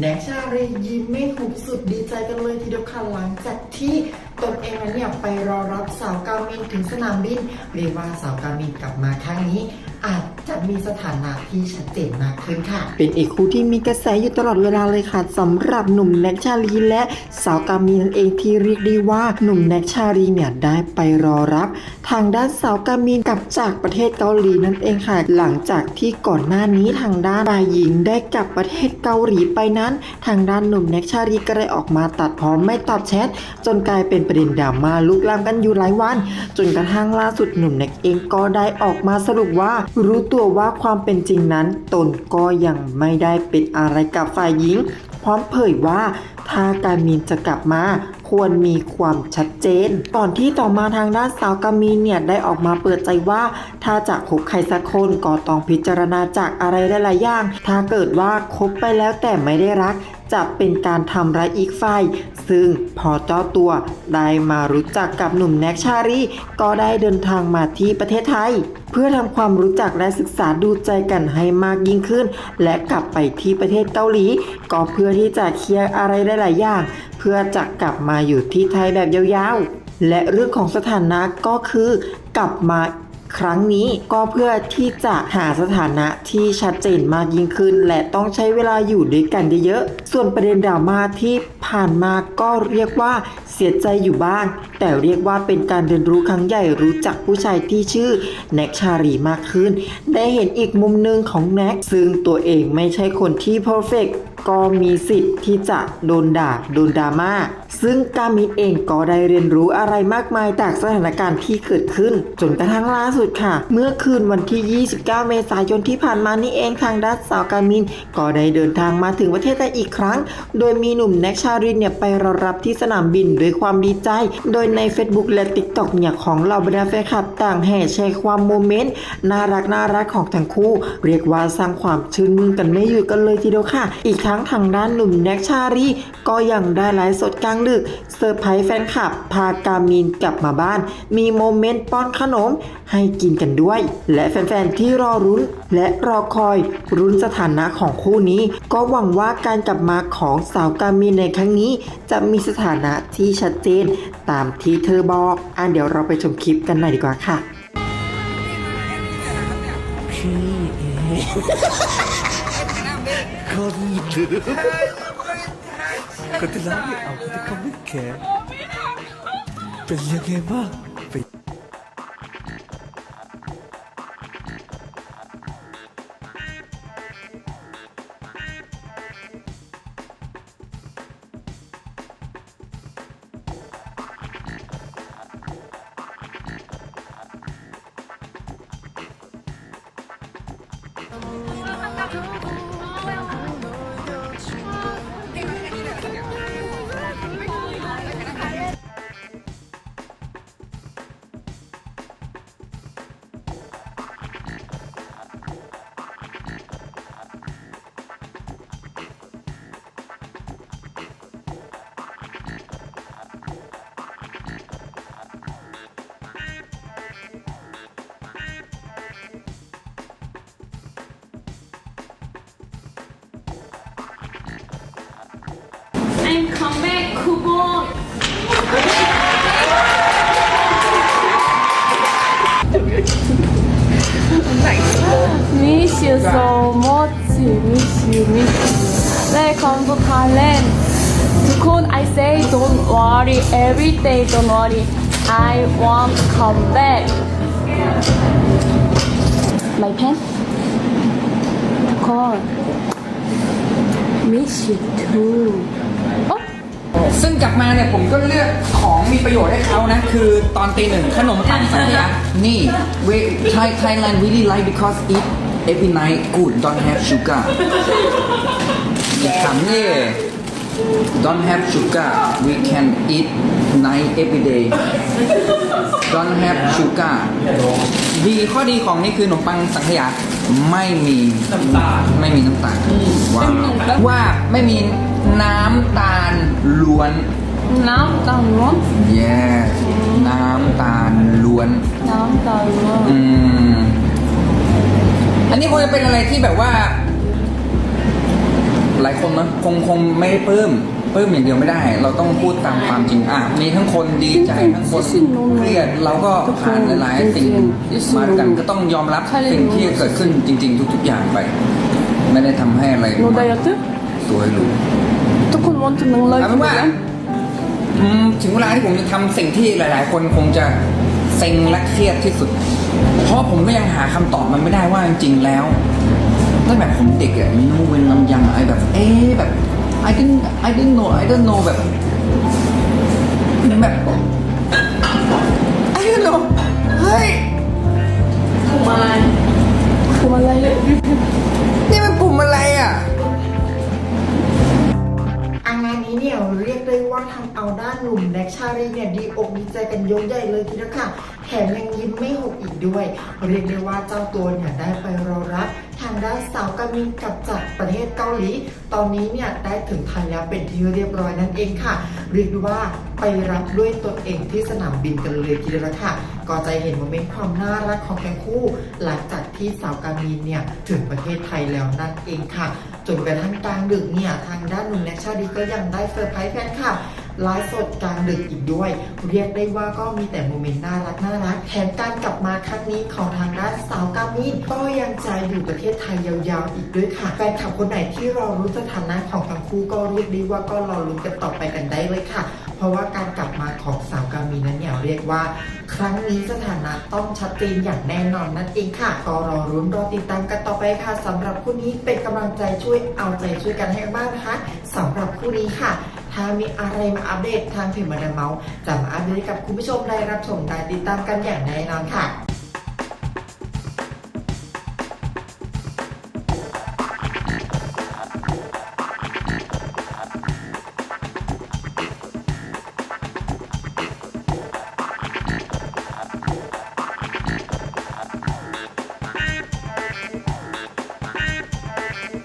แนชชาเรยิ้มไม่หุบสุดดีใจกันเลยทีเดียวค่ะหลังจากที่ ตนเองนั้นเนี่ยไปรอรับสาวกามินถึงสนามบินเรียกว่าสาวกามินกลับมาครั้งนี้ อาจจะมีสถานะที่ชัดเจนมากขึ้นค่ะ เป็นอีกคู่ที่มีกระแสอยู่ตลอดเวลาเลยค่ะสำหรับหนุ่มแน็กชาลีและสาวกามินนั่นเองที่เรียกได้ว่าหนุ่มแน็กชาลีเนี่ยได้ไปรอรับ ทางด้านสาวกามินกลับจากประเทศเกาหลีนั่นเองค่ะ หลังจากที่ก่อนหน้านี้ทางด้านฝ่ายหญิงได้กลับประเทศเกาหลีไปนั้น ทางด้านหนุ่มแน็กชาลีก็ได้ออกมาตัดพ้อมไม่ตอบแชทจนกลายเป็นประเด็นดราม่าลุกลามกันอยู่หลายวัน จนกระทั่งล่าสุดหนุ่มแน็กเองก็ได้ออกมาสรุปว่า รู้ตัวว่าความเป็นจริงนั้น ตนก็ยังไม่ได้เป็นอะไรกับฝ่ายหญิง พร้อมเผยว่าถ้าการมินจะกลับมาควรมีความชัดเจน ก่อนที่ต่อมาทางด้านสาวกามินเนี่ยได้ออกมาเปิดใจว่า ถ้าจะคบใครสักคนก็ต้องพิจารณาจากอะไรหลายๆอย่าง ถ้าเกิดว่าคบไปแล้วแต่ไม่ได้รัก จะเป็นการทำร้ายอีกฝ่าย ซึ่งพอเจ้าตัวได้มารู้จักกับหนุ่มแน็กชารีก็ได้เดินทางมาที่ประเทศไทย เพื่อทำความรู้จักและศึกษาดูใจกันให้มากยิ่งขึ้น และกลับไปที่ประเทศเกาหลี ก็เพื่อที่จะเคลียร์อะไรหลายอย่าง เพื่อจะกลับมาอยู่ที่ไทยแบบยาวๆ และเรื่องของสถานะก็คือกลับมา ครั้งนี้ก็เพื่อที่จะหาสถานะที่ชัดเจนมากยิ่งขึ้น และต้องใช้เวลาอยู่ด้วยกันเยอะๆ ส่วนประเด็นดราม่าที่ผ่านมาก็เรียกว่าเสียใจอยู่บ้าง แต่เรียกว่าเป็นการเรียนรู้ครั้งใหญ่รู้จักผู้ชายที่ชื่อแน็กชารีมากขึ้น ได้เห็นอีกมุมหนึ่งของแน็กซึ่งตัวเองไม่ใช่คนที่เพอร์เฟกก็มีสิทธิ์ที่จะโดนด่าโดนดราม่า ซึ่งกามินเองก็ได้เรียนรู้อะไรมากมายจากสถานการณ์ที่เกิดขึ้น จนกระทั่งล่าสุดค่ะ เมื่อคืนวันที่ 29 เมษายนที่ผ่านมานี่เองทางด้านสาวกามิน ก็ได้เดินทางมาถึงประเทศไทยอีกครั้ง โดยมีหนุ่มแน็กชารินเนี่ยไปรอรับที่สนามบินด้วยความดีใจ โดยใน Facebook และ TikTok เนี่ยของเราบรรดาแฟนคลับต่างแห่แชร์ความโมเมนต์น่ารักน่ารักของทั้งคู่ เรียกว่าสร้างความชื่นมื่นกันไม่หยุดกันเลยทีเดียวค่ะ อีกทั้งทางด้านหนุ่มแน็กชารีก็ยังได้ไลฟ์สดกลางดึกเซอร์ไพรส์แฟนคลับ พากามินกลับมาบ้าน มีโมเมนต์ป้อนขนมให้กินกันด้วย และแฟนๆที่รอรุ้นและรอคอยรุ้นสถานะของคู่นี้ ก็หวังว่าการกลับมาของสาวกามินในครั้งนี้ จะมีสถานะที่ชัดเจน ตามที่เธอบอกอะเดี๋ยวเราไปชมคลิปกันหน่อยดีกว่าค่ะคนดื้อ คนที่รักไม่เนยังไงบ้างไป I'm come back, Kubo. Miss you so much, miss you, miss you. Welcome to Thailand. ทุกคน I say don't worry, every day don't worry. I want to come back. My pen. ทุกคน miss you too. ซึ่งกลับมาเนี่ยผมก็เลือกของมีประโยชน์ให้เขานะ คือตอนตีหนึ่งขนมปังสังขยานี่ we Thai Thailand really like because eat every night good don't have sugar อีกคำนี่ don't have sugar we can eat night every day don't have sugar ดีข้อดีของนี่คือขนมปังสังขยาไม่มีน้ำตาลไม่มีน้ำตาลว้าวว่าไม่มี น้ำตาลล้วน Now down one. แย่น้ำตาลล้วน Now down one. อืม อันนี้คงจะเป็นอะไรที่แบบว่า หลายคนนะคงคงไม่ได้ปลื้มปลื้มอย่างเดียวไม่ได้ เราต้องพูดตามความจริงอะมีทั้งคนดีใจทั้งคนเครียด เราก็ผ่านหลายๆสิ่งมาด้วยกันก็ต้องยอมรับสิ่งที่เกิดขึ้นจริง ๆ ทุก ๆ อย่างไป ไม่ได้ทำให้อะไร No diet? สวยหรู ทุกคน want to know เอาเป็นว่า like อืมถึงเวลาที่ผมจะทำสิ่งที่หลาย ๆ คนคงจะเซ็งและเครียดที่สุด เพราะผมก็ยังหาคำตอบมันไม่ได้ว่าจริง ๆ แล้วตั้งแต่ผมเด็กอะนูเวนลำยังไอแบบ เอ๊ะแบบ I didn't I didn't know I don't know แบบแบบ I don't know เฮ้ยาลีเนี่ยดีอกดีใจกันยกใหญ่เลยทีเดียวค่ะ แถมยังยิ้มไม่หกอีกด้วย เรียกได้ว่าเจ้าตัวเนี่ยได้ไปรอรับทางด้านสาวกามินกับจากประเทศเกาหลี ตอนนี้เนี่ยได้ถึงไทยแล้วเป็นที่เรียบร้อยนั่นเองค่ะ เรียกได้ว่าไปรับด้วยตนเองที่สนามบินกันเลยทีเดียวละค่ะ ก็จะเห็นโมเมนต์ความน่ารักของทั้งคู่ หลังจากที่สาวกามินเนี่ยถึงประเทศไทยแล้วนั่นเองค่ะ จนกระทั่งกลางดึกเนี่ยทางด้านหนุ่มแน็กชาดีก็ยังได้เซอร์ไพรส์แฟนคลับ ไลฟ์สดกลางดึกอีกด้วย เรียกได้ว่าก็มีแต่โมเมนต์น่ารักน่ารักแถมการกลับมาครั้งนี้ของทางด้านสาวกามินก็ยังจะอยู่ประเทศไทยยาวๆอีกด้วยค่ะแฟนคลับคนไหนที่รอรู้สถานะของทั้งคู่ก็เรียกได้ว่าก็รอลุ้นกันต่อไปกันได้เลยค่ะ เพราะว่าการกลับมาของสาวกามินนั้นเนี่ยเรียกว่า ครั้งนี้สถานะต้องชัดเจนอย่างแน่นอนนั่นเองค่ะ ก็รอรุ้นรอติดตามกันต่อไปค่ะสำหรับคู่นี้เป็นกำลังใจช่วยเอาใจช่วยกันให้มากนะคะสำหรับคู่นี้ค่ะ ถ้ามีอะไรมาอัปเดตทางเพจมาดามเมาส์จะมาอัปเดตให้กับคุณผู้ชมได้รับชมได้ติดตามกันอย่างแน่นอนค่ะ